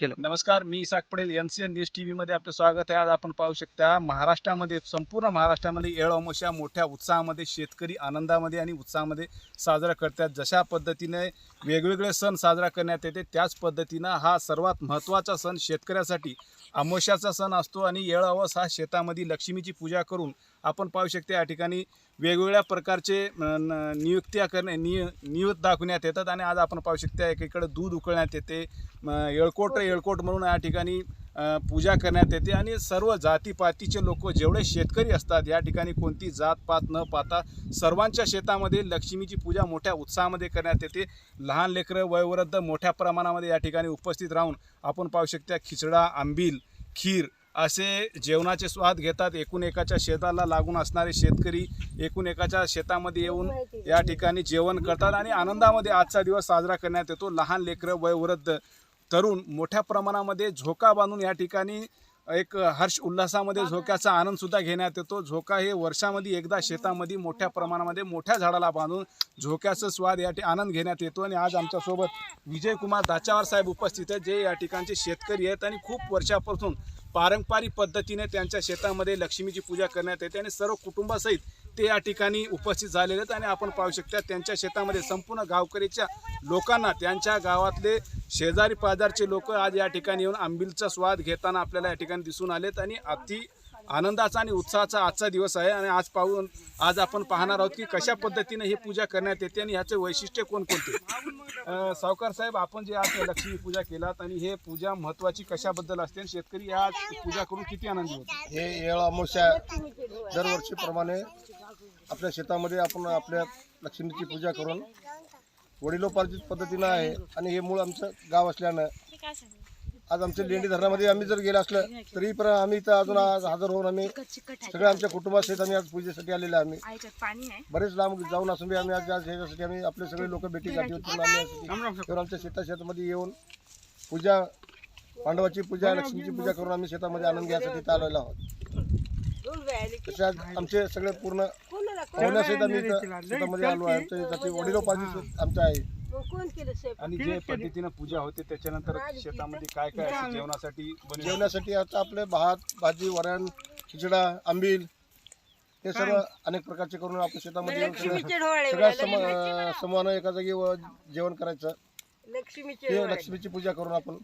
केलं. नमस्कार मी Isak Patel N C N news T व्हीमध्ये आपलं स्वागत आहे. आज आपण पाहू शकता महाराष्ट्रामध्ये संपूर्ण महाराष्ट्रामध्ये येळ अमावस्या मोठ्या उत्साहामध्ये शेतकरी आनंदामध्ये आणि उत्साहामध्ये साजरा करतात. जशा पद्धतीने वेगवेगळे सण साजरा करण्यात येते त्याच पद्धतीनं हा सर्वात महत्त्वाचा सण शेतकऱ्यासाठी अमावस्याचा सण असतो आणि येळावस हा शेतामध्ये लक्ष्मीची पूजा करून आपण पाहू शकते या ठिकाणी वेगवेगळ्या प्रकारचे न- नियुक्त्या करणे निय नियुक्त दाखवण्यात येतात. आणि आज आपण पाहू शकते एकीकडे दूध उकळण्यात येते. येळकोट येळकोट म्हणून या ठिकाणी पूजा करण्यात येते आणि सर्व जातीपातीचे लोक जेवढे शेतकरी असतात या ठिकाणी कोणती जात पात न पाहता सर्वांच्या शेतामध्ये लक्ष्मीची पूजा मोठ्या उत्साहामध्ये करण्यात येते. लहान लेकरं वयोवृद्ध मोठ्या प्रमाणामध्ये या ठिकाणी उपस्थित राहून आपण पाहू शकता खिचडा आंबील खीर असे जेवणाचे स्वाद घेतात. एकूण एकाच्या शेताला लागून असणारे शेतकरी एकूण एकाच्या शेतामध्ये येऊन या ठिकाणी जेवण करतात आणि आनंदामध्ये आजचा दिवस साजरा करण्यात येतो. लहान लेकरं वयोवृद्ध तरुण मोठ्या प्रमाणामध्ये झोका बांधून या ठिकाणी एक हर्ष उल्हासामध्ये झोक्याचा आनंद सुद्धा घेण्यात येतो. झोका हे वर्षामध्ये एकदा शेतामध्ये मोठ्या प्रमाणामध्ये मोठ्या झाडाला बांधून झोक्याचा स्वाद या ठि- आनंद घेण्यात येतो. आणि आज आमच्यासोबत विजयकुमार दाचावार साहेब उपस्थित आहेत जे या ठिकाणचे शेतकरी आहेत आणि खूप वर्षापासून पारंपरिक पद्धतीने त्यांच्या शेतामध्ये लक्ष्मीची पूजा करण्यात येते आणि सर्व कुटुंबासहित ते या ठिकाणी उपस्थित झालेले आहेत. आणि आपण पाहू शकता त्यांच्या शेतामध्ये संपूर्ण गावकरीच्या लोकांना त्यांच्या गावातले शेजारी पाजारचे लोक आज या ठिकाणी येऊन आंबीलचा स्वाद घेताना आपल्याला या ठिकाणी दिसून आलेत. आणि अति आनंदाचा आणि उत्साहाचा आजचा दिवस आहे आणि आज पाहून आज आपण पाहणार आहोत की कशा पद्धतीने ही पूजा करण्यात येते आणि ह्याचे वैशिष्ट्य कोणकोणते? सावकार साहेब आपण जे आज लक्ष्मी पूजा केलात आणि हे पूजा महत्वाची कशाबद्दल असते? आणि शेतकरी आज पूजा करून किती आनंदी होते? हे येळ अमावस्या दरवर्षीप्रमाणे आपल्या शेतामध्ये आपण आपल्या लक्ष्मीची पूजा करून वडिलोपार्जित पद्धतीनं आहे आणि हे मूळ आमचं गाव असल्यानं आज आमच्या लेंडी धरणामध्ये आम्ही जर गेलं असलं तरी पण आम्ही इथं अजून आज हजर होऊन आम्ही सगळे आमच्या कुटुंबासहित आम्ही आज पूजेसाठी आलेले आहे आम्ही. बरेच लांब जाऊन असून बी आम्ही आज आज ह्याच्यासाठी आम्ही आपले सगळे लोक भेटी गाठी होतो आम्ही तर आमच्या शेता शेतामध्ये येऊन पूजा पांडवाची पूजा लक्ष्मीची पूजा करून आम्ही शेतामध्ये आनंद घ्यायसाठी इथं आलेलो आहोत. तसे आज आमचे सगळे पूर्ण पाहुण्यासहित आम्ही इथं शेतामध्ये आलो आहे. आमच्या वडिलोपार्जित आमचं आहे. आणि जे पद्धतीनं पूजा होते त्याच्यानंतर शेतामध्ये काय काय असं जेवणासाठी बनवलं? जेवणासाठी आता आपले भात भाजी वरण खिचडा आंबील हे सर्व अनेक प्रकारचे करून आपण शेतामध्ये सगळ्या सम समूहानं एका जागी व जेवण करायचं. हे लक्ष्मीची पूजा करून आपण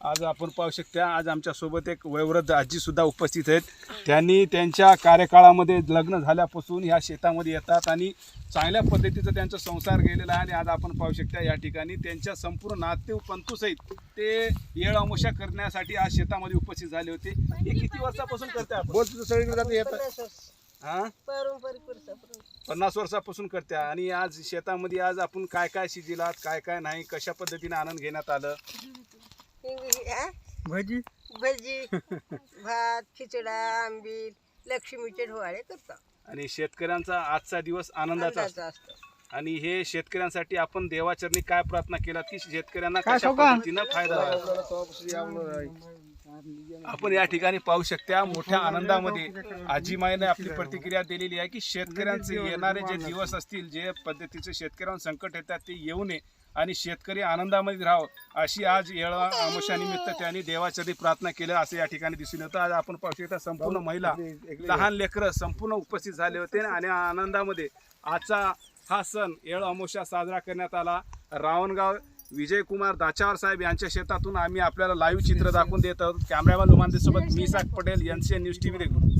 आज आपण पाहू शकता आज आमच्यासोबत एक वयोवृद्ध आजी सुद्धा उपस्थित आहेत. त्यांनी त्यांच्या कार्यकाळामध्ये लग्न झाल्यापासून ह्या शेतामध्ये येतात आणि चांगल्या पद्धतीचा त्यांचा संसार गेलेला आहे आणि आज आपण पाहू शकता या ठिकाणी त्यांच्या संपूर्ण नाते पंतूसहित ते येळ अमोशा करण्यासाठी आज शेतामध्ये उपस्थित झाले होते. हे किती वर्षापासून करते आपण? बोल तुझं सगळीकडे जाते येतं हा? पन्नास वर्षापासून करते आणि आज शेतामध्ये आज आपण काय काय शिजिलात काय काय नाही कशा पद्धतीने आनंद घेण्यात आलं? भजी? भजी भात खिचडा आंबील लक्ष्मीचे ढोवाळे करतो. आणि शेतकऱ्यांचा आजचा दिवस आनंदाचा असतो आनंदाचा असतो. आणि हे शेतकऱ्यांसाठी आपण देवाचरणी काय प्रार्थना केला की शेतकऱ्यांना कशा पद्धतीनं फायदा आपण या ठिकाणी पाहू शकता मोठ्या आनंदामध्ये आजीमाईने आपली प्रतिक्रिया दिलेली आहे की शेतकऱ्यांचे येणारे जे दिवस असतील जे पद्धतीचे शेतकऱ्यांवर संकट येतात ते येऊ नये. आणि शेतकरी आनंदामध्ये राहावं अशी आज येळा निमित्त त्यांनी देवाचरणी प्रार्थना केल्या असं या ठिकाणी दिसून येतं. आज आपण पाहू शकता संपूर्ण महिला लहान लेकरं संपूर्ण उपस्थित झाले होते आणि आनंदामध्ये आजचा हा सण येळ अमोशा साजरा करण्यात आला. रावणगाव विजयकुमार दाचावर साहेब यांच्या शेतातून आम्ही आपल्याला लाईव्ह चित्र दाखवून देत आहोत. कॅमेरामॅन लोमांदे सोबत मी साग Patel N C N news T V